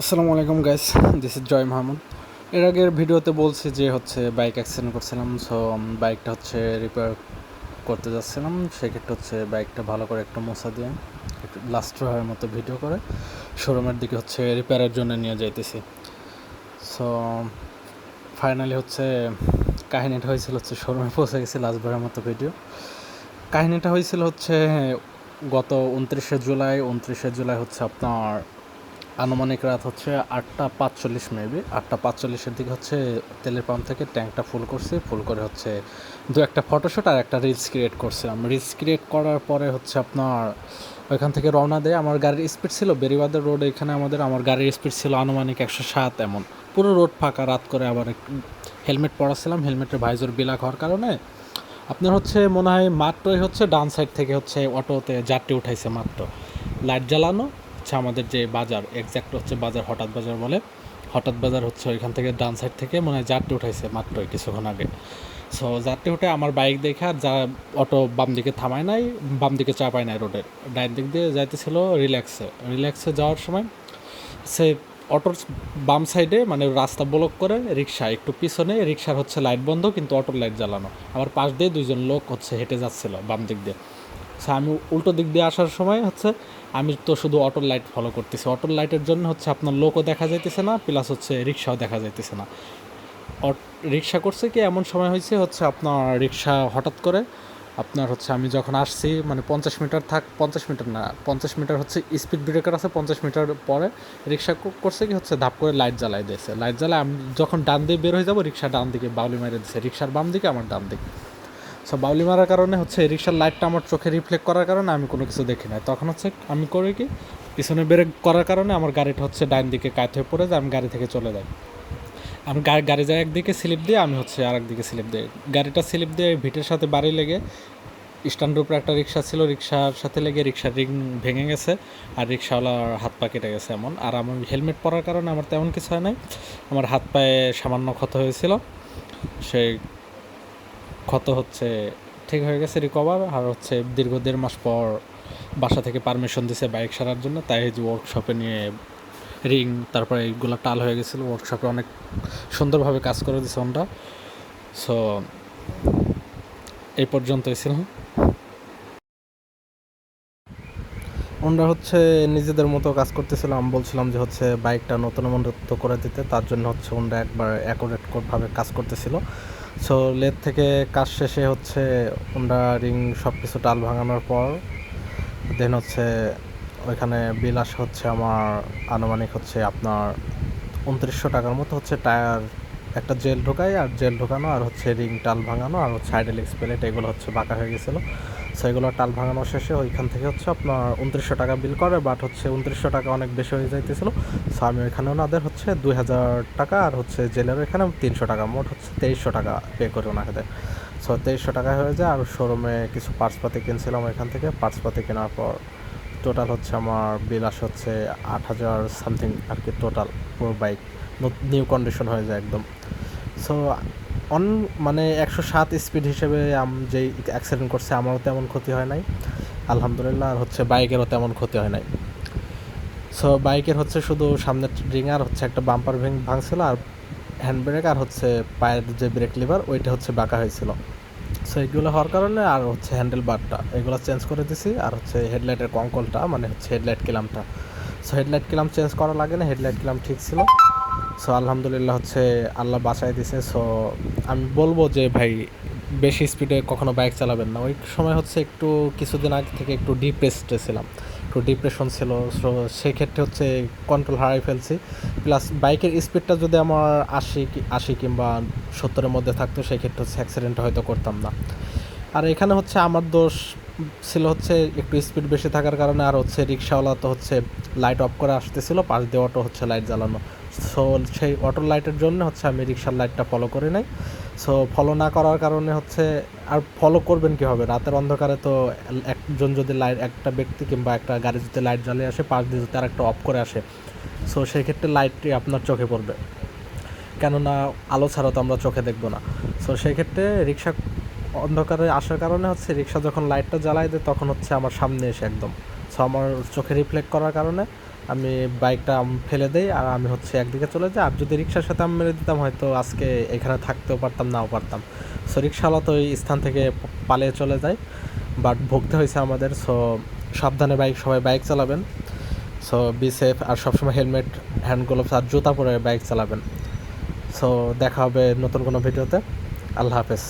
আসসালামু আলাইকুম guys this is Joy Mahmud এর আগের ভিডিওতে বলছি যে হচ্ছে বাইক অ্যাক্সিডেন্ট করছিলাম সো বাইকটা হচ্ছে রিপেয়ার করতে যাচ্ছিলাম। সেক্ষেত্রে হচ্ছে বাইকটা ভালো করে একটু মোছা দিয়ে, একটু লাস্ট হওয়ার মতো ভিডিও করে শোরুমের দিকে হচ্ছে রিপেয়ারের জন্য নিয়ে যাইতেছি। সো ফাইনালি হচ্ছে কাহিনিটা হয়েছিল হচ্ছে শোরুমে পৌঁছে গেছি লাস্টবারের মতো ভিডিও কাহিনিটা হয়েছিল হচ্ছে গত উনত্রিশে জুলাই উনত্রিশে জুলাই হচ্ছে আপনার আনুমানিক রাত হচ্ছে আটটা পাঁচচল্লিশ মেবি। আটটা পাঁচচল্লিশের দিকে হচ্ছে তেলের পাম্প থেকে ট্যাঙ্কটা ফুল করছি। ফুল করে হচ্ছে দু একটা ফটোশ্যুট আর একটা রিলস ক্রিয়েট করছিলাম। রিলস ক্রিয়েট করার পরে হচ্ছে আপনার ওইখান থেকে রওনা দেয়। আমার গাড়ির স্পিড ছিল বেরিবাদের রোড এখানে আমাদের, আমার গাড়ির স্পিড ছিল আনুমানিক একশো সাত এমন। পুরো রোড ফাঁকা, রাত করে আবার হেলমেট পরাছিলাম। হেলমেটের ভাইজোর বিলাক হওয়ার কারণে আপনার হচ্ছে মনে হয় মাত্রই হচ্ছে ডান সাইড থেকে হচ্ছে অটোতে যাত্রী উঠাইছে মাত্র। লাইট জ্বালানো হচ্ছে আমাদের যে বাজার এক্স্যাক্ট হচ্ছে বাজার, হঠাৎ বাজার বলে। হঠাৎ বাজার হচ্ছে ওইখান থেকে ডান সাইড থেকে মনে হয় যাত্রী উঠাইছে মাত্রই কিছুক্ষণ আগে। সো যাত্রী উঠে আমার বাইক দেখে আর যা অটো বাম দিকে থামায় নাই, বাম দিকে চাপায় নাই রোডের ডাইন দিক দিয়ে যাইতেছিল রিল্যাক্সে রিল্যাক্সে যাওয়ার সময় সে অটোর বাম সাইডে মানে রাস্তা ব্লক করে রিক্সা একটু পিছনে রিক্সার হচ্ছে লাইট বন্ধ, কিন্তু অটোর লাইট জ্বালানো। আবার পাশ দিয়ে দুইজন লোক হচ্ছে হেঁটে যাচ্ছিল বাম দিক দিয়ে। সো আমি উল্টো দিক দিয়ে আসার সময় হচ্ছে আমি তো শুধু অটোর লাইট ফলো করতেছি। অটোর লাইটের জন্য হচ্ছে আপনার লোকও দেখা যাইতেছে না প্লাস হচ্ছে রিক্সাও দেখা যাইতেছে না। রিক্সা করছে কি, এমন সময় হয়েছে হচ্ছে আপনার রিক্সা হঠাৎ করে আপনার হচ্ছে আমি যখন আসছি মানে পঞ্চাশ মিটার থাক, পঞ্চাশ মিটার না, পঞ্চাশ মিটার হচ্ছে স্পিড ব্রেকার আছে, পঞ্চাশ মিটার পরে রিক্সা করছে কি, হচ্ছে ধাপ করে লাইট জ্বালাই দিয়েছে। লাইট জ্বালায় আমি যখন ডান দিয়ে বের হয়ে যাব রিক্সা ডান দিকে বাউলি মেরে দিচ্ছে রিক্সার বাম দিকে, আমার ডান দিকে। সো বাউলি মারার কারণে হচ্ছে রিক্সার লাইটটা আমার চোখে রিফ্লেক্ট করার কারণে আমি কোনো কিছু দেখি না তখন হচ্ছে আমি করি কি, পিছনে ব্রেক করার কারণে আমার গাড়িটা হচ্ছে ডান দিকে কাত হয়ে পড়ে যায়, আমি গাড়ি থেকে চলে যাই। আমি গাড়ি গাড়ি যায় একদিকে স্লিপ দিয়ে আমি হচ্ছে আর একদিকে স্লিপ দিই। গাড়িটা স্লিপ দিয়ে ভিটের সাথে বাড়ি লেগে স্ট্যান্ডের উপরে একটা রিক্সা ছিল রিক্সার সাথে লেগে রিক্সার রিং ভেঙে গেছে আর রিক্সাওয়ালার হাত পা কেটে গেছে এমন। আর আমার হেলমেট পরার কারণে আমার তেমন কিছু হয় নাই। আমার হাত পায়ে সামান্য ক্ষত হয়েছিল। সেই ক্ষত হচ্ছে, ঠিক হয়ে গেছে রিকভার আর হচ্ছে দীর্ঘ দেড় মাস পর বাসা থেকে পারমিশন দিছে বাইক সারার জন্য, তাই যে ওয়ার্কশপে নিয়ে রিং তারপরে এইগুলো টাল হয়ে গেছিল ওয়ার্কশপে অনেক সুন্দরভাবে কাজ করে দিছে আমরা সো এই পর্যন্তই ছিল। ওনারা হচ্ছে নিজেদের মতো কাজ করতেছিলাম আমি বলছিলাম যে হচ্ছে বাইকটা নতুন মন্ডত্ব করে দিতে, তার জন্য হচ্ছে ওনারা একবার অ্যাকোরেটভাবে কাজ করতেছিল। সো লেদ থেকে কাজ শেষে হচ্ছে ওনারা রিং সব কিছু টাল ভাঙানোর পর দেন হচ্ছে ওইখানে বিল আসে হচ্ছে আমার আনুমানিক হচ্ছে আপনার উনত্রিশশো টাকার মতো হচ্ছে টায়ার একটা জেল ঢোকাই আর জেল ঢোকানো আর হচ্ছে রিং টাল ভাঙানো আর হচ্ছে হাইডেলিক্স প্লেট এগুলো হচ্ছে বাঁকা হয়ে গেছিল। সো এগুলো টাল ভাঙানো শেষে ওইখান থেকে হচ্ছে আপনার উনত্রিশশো টাকা বিল করে বাট হচ্ছে উনত্রিশশো টাকা অনেক বেশি হয়ে যাইতেছিলো। সো আমি ওইখানে ওনাদের হচ্ছে দুই হাজার টাকা আর হচ্ছে জেলের এখানে তিনশো টাকা, মোট হচ্ছে তেইশশো টাকা পে করে ওনাকে দেয় সো তেইশশো টাকা হয়ে যায়, আর শোরুমে কিছু পার্টসপাতি কিনছিলাম ওইখান থেকে। পার্টসপাতি কেনার পর টোটাল হচ্ছে আমার বিল আসে হচ্ছে আট হাজার সামথিং আর কি টোটাল পুরো বাইক নিউ কন্ডিশন হয়ে যায় একদম। সো অন মানে একশো সাত স্পিড হিসেবে যেই অ্যাক্সিডেন্ট করছে আমারও তেমন ক্ষতি হয় নাই। আলহামদুলিল্লাহ, আর হচ্ছে বাইকেরও তেমন ক্ষতি হয় নাই। সো বাইকের হচ্ছে শুধু সামনের রিং আর হচ্ছে একটা বাম্পার ভেঙ, ভাঙছিল আর হ্যান্ড ব্রেক আর হচ্ছে পায়ের যে ব্রেক লিভার ওইটা হচ্ছে বাঁকা হয়েছিল। সো এগুলো হওয়ার কারণে আর হচ্ছে হ্যান্ডেল বারটা এগুলো চেঞ্জ করে দিছি। আর হচ্ছে হেডলাইটের কঙ্কলটা মানে হচ্ছে হেডলাইট কিলামটা সো হেডলাইট কিলাম চেঞ্জ করা লাগে না হেডলাইট কিলাম ঠিক ছিল। সো আলহামদুলিল্লাহ হচ্ছে আল্লাহ বাঁচাই দিছে। সো আমি বলব যে ভাই, বেশি স্পিডে কখনো বাইক চালাবেন না। ওই সময় হচ্ছে একটু কিছুদিন আগে থেকে একটু ডিপ্রেসডে ছিলাম। একটু ডিপ্রেশন ছিল। সো সেক্ষেত্রে হচ্ছে কন্ট্রোল হারাই ফেলছি। প্লাস বাইকের স্পিডটা যদি আমার আশি আশি কিংবা সত্তরের মধ্যে থাকতো, সেক্ষেত্রে হচ্ছে অ্যাক্সিডেন্ট হয়তো করতাম না। আর এখানে হচ্ছে আমার দোষ ছিল হচ্ছে একটু স্পিড বেশি থাকার কারণে আর হচ্ছে রিক্সাওয়ালা তো হচ্ছে লাইট অফ করে আসতেছিল, পাশ দিয়ে অটো হচ্ছে লাইট জ্বালানো। সো সেই অটো লাইটের জন্য হচ্ছে আমি রিক্সার লাইটটা ফলো করি নাই। সো ফলো না করার কারণে হচ্ছে আর ফলো করবেন কী হবে রাতের অন্ধকারে তো একজন যদি লাইট একটা ব্যক্তি কিংবা একটা গাড়ি যদি লাইট জ্বালিয়ে আসে, পাশ দিয়ে যদি আর একটা অফ করে আসে সো সেই ক্ষেত্রে লাইটটি আপনার চোখে পড়বে। কেননা আলো ছাড়া তো আমরা চোখে দেখব না। সো সেই ক্ষেত্রে রিক্সা অন্ধকারে আসার কারণে হচ্ছে রিক্সা যখন লাইটটা জ্বালাই দেয়, তখন হচ্ছে আমার সামনে এসে একদম। সো আমার চোখে রিফ্লেক্ট করার কারণে আমি বাইকটা ফেলে দেই আর আমি হচ্ছে একদিকে চলে যাই। আর যদি রিক্সার সাথে আমি মেরে দিতাম, হয়তো আজকে এখানে থাকতেও পারতাম, নাও পারতাম। সো রিক্সাওয়ালা তো ওই স্থান থেকে পালিয়ে চলে যায় বাট ভুগতে হয়েছে আমাদের। সো সাবধানে বাইক সবাই বাইক চালাবেন। সো বি সেফ আর সবসময় হেলমেট হ্যান্ড গ্লোভস আর জুতা পরে বাইক চালাবেন। সো দেখা হবে নতুন কোনো ভিডিওতে আল্লাহ হাফেজ।